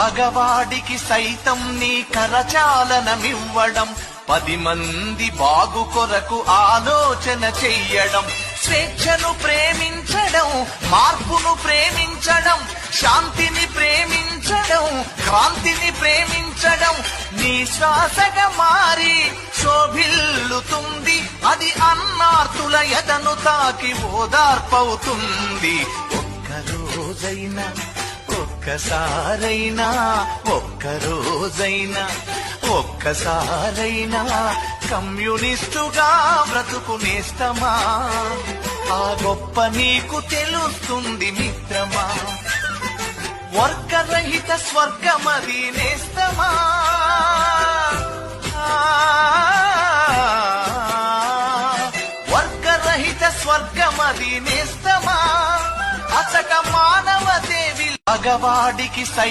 మగవాడికి సైతం నీ కరచాలనమివ్వడం. పది మంది బాగు కొరకు ఆలోచన చెయ్యడం. స్వేచ్ఛను ప్రేమించడం మార్పును ప్రేమించడం శాంతిని ప్రేమించడం క్రాంతిని ప్రేమించడం. నీ శ్వాసగా మారి శోభిల్లుతుంది. అది అన్నార్తుల ఎదను తాకి ఓదార్పవుతుంది. ఒక్క రోజైనా ఒక్కసారైనా ఒక్క రోజైనా ఒక్కసారైనా కమ్యూనిస్టుగా బ్రతుకునేస్తమా ఆ గొప్ప నీకు తెలుస్తుంది మిత్రమా. వర్గరహిత స్వర్గమది నేస్తమా వర్గరహిత స్వర్గమది నేస్తమా అసట మానవ మగవాడికి సై